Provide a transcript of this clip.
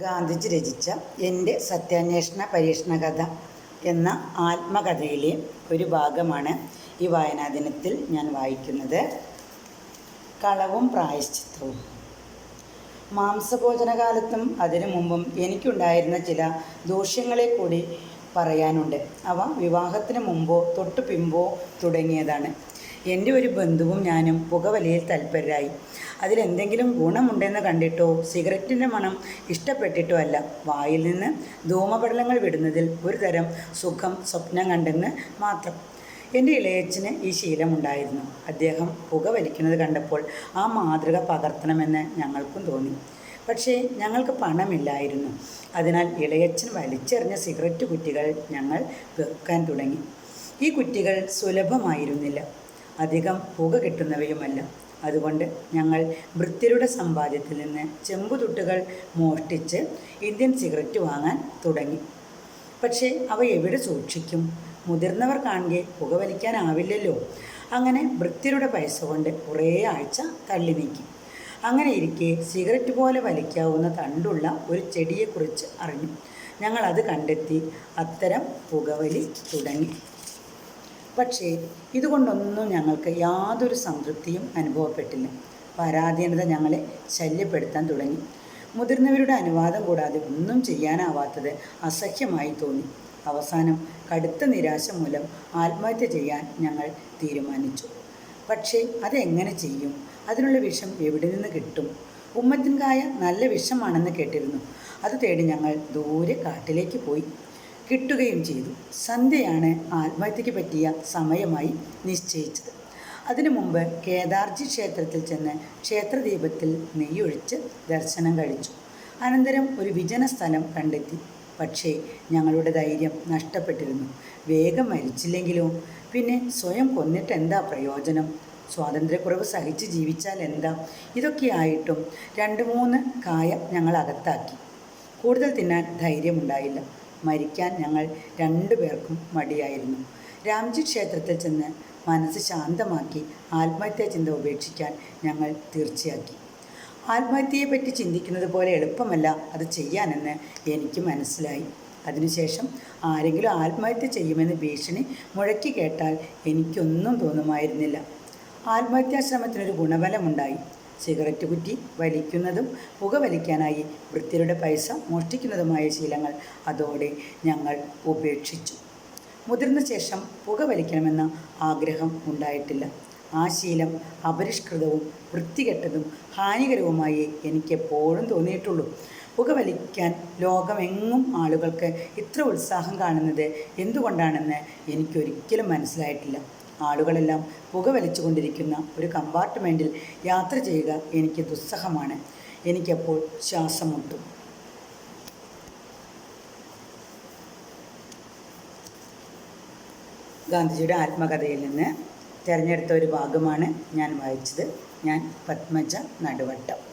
ഗാന്ധിജി രചിച്ച എന്റെ സത്യാന്വേഷണ പരീക്ഷണ കഥ എന്ന ആത്മകഥയിലെ ഒരു ഭാഗമാണ് ഈ വായനാ ദിനത്തിൽ ഞാൻ വായിക്കുന്നത്. കളവും പ്രായശ്ചിത്തവും. മാംസഭോജനകാലത്തും അതിനു മുമ്പും എനിക്കുണ്ടായിരുന്ന ചില ദൂഷ്യങ്ങളെ കൂടി പറയാനുണ്ട്. അവ വിവാഹത്തിന് മുമ്പോ തൊട്ടു പിമ്പോ തുടങ്ങിയതാണ്. എന്റെ ഒരു ബന്ധുവും ഞാനും പുകവലിയിൽ തൽപരരായി. അതിലെന്തെങ്കിലും ഗുണമുണ്ടെന്ന് കണ്ടിട്ടോ? സിഗരറ്റിന്റെ മണം ഇഷ്ടപ്പെട്ടിട്ടോ അല്ല. വായിൽ നിന്ന് ധൂമപടലങ്ങൾ വിടുന്നതിൽ ഒരു തരം സുഖം സ്വപ്നം കണ്ടെന്ന് മാത്രം. എന്റെ ഇളയച്ചന് ഈ ശീലമുണ്ടായിരുന്നു. അദ്ദേഹം പുക വലിക്കുന്നത് കണ്ടപ്പോൾ ആ മാതൃക പകർത്തണമെന്ന് ഞങ്ങൾക്കും തോന്നി. പക്ഷേ ഞങ്ങൾക്ക് പണമില്ലായിരുന്നു. അതിനാൽ ഇളയച്ചൻ വലിച്ചെറിഞ്ഞ സിഗരറ്റ് കുറ്റികൾ ഞങ്ങൾ വെക്കാൻ തുടങ്ങി. ഈ കുറ്റികൾ സുലഭമായിരുന്നില്ല. അധികം പുക കിട്ടുന്നവയുമല്ല. അതുകൊണ്ട് ഞങ്ങൾ വൃത്തിയുടെ സമ്പാദ്യത്തിൽ നിന്ന് ചെമ്പുതുട്ടുകൾ മോഷ്ടിച്ച് ഇന്ത്യൻ സിഗരറ്റ് വാങ്ങാൻ തുടങ്ങി. പക്ഷേ അവ എവിടെ സൂക്ഷിക്കും? മുതിർന്നവർ കാണുകെ പുകവലിക്കാനാവില്ലല്ലോ അങ്ങനെ വൃത്തിയുടെ പൈസ കൊണ്ട് കുറേ ആഴ്ച തള്ളി നീക്കി. അങ്ങനെ ഇരിക്കെ സിഗരറ്റ് പോലെ വലിക്കാവുന്ന തണ്ടുള്ള ഒരു ചെടിയെക്കുറിച്ച് അറിഞ്ഞു. ഞങ്ങൾ അത് കണ്ടെത്തി. അത്തരം പുകവലി തുടങ്ങി. പക്ഷേ ഇതുകൊണ്ടൊന്നും ഞങ്ങൾക്ക് യാതൊരു സംതൃപ്തിയും അനുഭവപ്പെട്ടില്ല. പരാധീനത ഞങ്ങളെ ശല്യപ്പെടുത്താൻ തുടങ്ങി. മുതിർന്നവരുടെ അനുവാദം കൂടാതെ ഒന്നും ചെയ്യാനാവാത്തത് അസഹ്യമായി തോന്നി. അവസാനം കടുത്ത നിരാശ മൂലം ആത്മഹത്യ ചെയ്യാൻ ഞങ്ങൾ തീരുമാനിച്ചു. പക്ഷേ അതെങ്ങനെ ചെയ്യും? അതിനുള്ള വിഷം എവിടെ നിന്ന് കിട്ടും? ഉമ്മത്തിൻകായ നല്ല വിഷമാണെന്ന് കേട്ടിരുന്നു. അത് തേടി ഞങ്ങൾ ദൂരെ കാട്ടിലേക്ക് പോയി. കിട്ടുകയും ചെയ്തു. സന്ധ്യയാണ് ആത്മഹത്യയ്ക്ക് പറ്റിയ സമയമായി നിശ്ചയിച്ചത്. അതിനു മുമ്പ് കേദാർജി ക്ഷേത്രത്തിൽ ചെന്ന് ക്ഷേത്രദീപത്തിൽ നെയ്യൊഴിച്ച് ദർശനം കഴിച്ചു. അനന്തരം ഒരു വിജന സ്ഥലം കണ്ടെത്തി. പക്ഷേ ഞങ്ങളുടെ ധൈര്യം നഷ്ടപ്പെട്ടിരുന്നു. വേഗം മരിച്ചില്ലെങ്കിലോ? പിന്നെ സ്വയം കൊന്നിട്ട് എന്താ പ്രയോജനം? സ്വാതന്ത്ര്യക്കുറവ് സഹിച്ച് ജീവിച്ചാൽ എന്താ? ഇതൊക്കെയായിട്ടും രണ്ട് മൂന്ന് കായ ഞങ്ങൾ അകത്താക്കി. കൂടുതൽ തിന്നാൻ ധൈര്യമുണ്ടായില്ല. മരിക്കാൻ ഞങ്ങൾ രണ്ടുപേർക്കും മടിയായിരുന്നു. രാംജി ക്ഷേത്രത്തിൽ ചെന്ന് മനസ്സ് ശാന്തമാക്കി ആത്മഹത്യാ ചിന്ത ഉപേക്ഷിക്കാൻ ഞങ്ങൾ തീർച്ചയാക്കി. ആത്മഹത്യയെപ്പറ്റി ചിന്തിക്കുന്നത് പോലെ എളുപ്പമല്ല അത് ചെയ്യാനെന്ന് എനിക്ക് മനസ്സിലായി. അതിനുശേഷം ആരെങ്കിലും ആത്മഹത്യ ചെയ്യുമെന്ന് ഭീഷണി മുഴക്കി കേട്ടാൽ എനിക്കൊന്നും തോന്നുമായിരുന്നില്ല. ആത്മഹത്യാശ്രമത്തിനൊരു ഗുണഫലമുണ്ടായി. സിഗരറ്റ് കുറ്റി വലിക്കുന്നതും പുകവലിക്കാനായി വൃത്തിയുടെ പൈസ മോഷ്ടിക്കുന്നതുമായ ശീലങ്ങൾ അതോടെ ഞങ്ങൾ ഉപേക്ഷിച്ചു. മുതിർന്ന ശേഷം പുകവലിക്കണമെന്ന ആഗ്രഹം ഉണ്ടായിട്ടില്ല. ആ ശീലം അപരിഷ്കൃതവും വൃത്തികെട്ടതും ഹാനികരവുമായി എനിക്കെപ്പോഴും തോന്നിയിട്ടുള്ളൂ. പുകവലിക്കാൻ ലോകമെങ്ങും ആളുകൾക്ക് ഇത്ര ഉത്സാഹം കാണുന്നത് എന്തുകൊണ്ടാണെന്ന് എനിക്കൊരിക്കലും മനസ്സിലായിട്ടില്ല. ആളുകളെല്ലാം പുകവലിച്ചു കൊണ്ടിരിക്കുന്ന ഒരു കമ്പാർട്ട്മെന്റിൽ യാത്ര ചെയ്യുക എനിക്ക് ദുസ്സഹമാണ്. എനിക്കപ്പോൾ ശ്വാസം മുട്ടും ഗാന്ധിജിയുടെ ആത്മകഥയിൽ നിന്ന് തിരഞ്ഞെടുത്ത ഒരു ഭാഗമാണ് ഞാൻ വായിച്ചത്. ഞാൻ പത്മജ നടുവട്ടം.